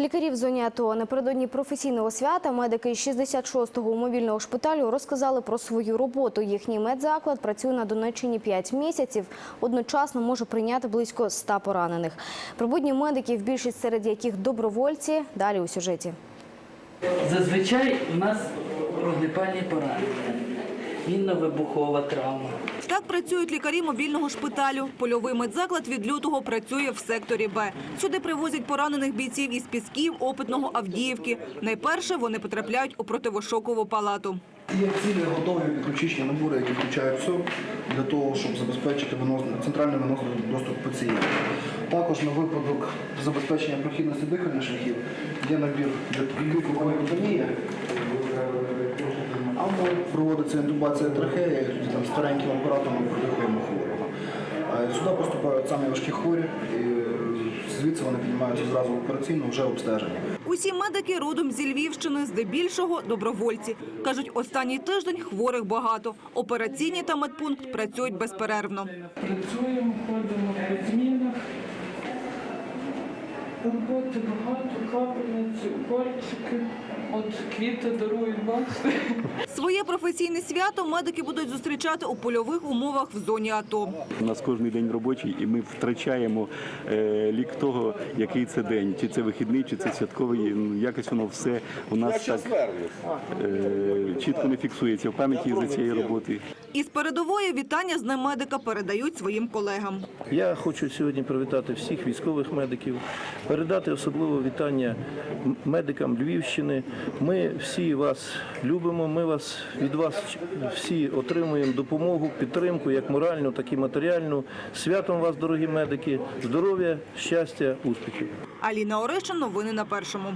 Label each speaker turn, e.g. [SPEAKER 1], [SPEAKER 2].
[SPEAKER 1] Лікарі в зоні АТО напередодні професійного свята медики 66-го мобільного шпиталю розказали про свою роботу. Їхній медзаклад працює на Донеччині 5 місяців. Одночасно може прийняти близько 100 поранених. Про будні медиків, більшість серед яких добровольці, далі у сюжеті.
[SPEAKER 2] Зазвичай у нас вогнепальні поранення, мінно-вибухова травма.
[SPEAKER 3] Так працюють лікарі мобільного шпиталю. Польовий медзаклад від лютого працює в секторі Б. Сюди привозять поранених бійців із Пісків, Опитного, Авдіївки. Найперше вони потрапляють у противошокову палату.
[SPEAKER 4] Є цілі готові підключичні набори, які включають все для того, щоб забезпечити центральний виносний доступ пацієнтів. Також на випадок забезпечення прохідності дихальних шляхів є набір для глюкоконектомії, або проводиться інтубація трахеї, і там стареньким апаратом ми продихуємо хворого. Сюди поступають самі важкі хворі, і звідси вони піднімаються зразу в операційну вже обстеження.
[SPEAKER 3] Усі медики родом зі Львівщини, здебільшого добровольці. Кажуть, останній тиждень хворих багато. Операційні та медпункт працюють безперервно.
[SPEAKER 5] Працюємо, ходимо по змінах. Роботи багато, капельниці, укольчики. От квіти дарують, бачите.
[SPEAKER 3] Своє професійне свято медики будуть зустрічати у польових умовах в зоні АТО.
[SPEAKER 6] У нас кожен день робочий, і ми втрачаємо е, лік того, який це день, чи це вихідний, чи це святковий. Ну, якось воно все у нас так е, чітко не фіксується в пам'яті за цієї роботи.
[SPEAKER 3] Із передової вітання з Днем медика передають своїм колегам.
[SPEAKER 7] Я хочу сьогодні привітати всіх військових медиків, передати особливо вітання медикам Львівщини. Ми всі вас любимо. Ми вас від вас всі отримуємо допомогу, підтримку, як моральну, так і матеріальну. Святом вас, дорогі медики, здоров'я, щастя, успіхів.
[SPEAKER 3] Аліна Орещин, новини на першому.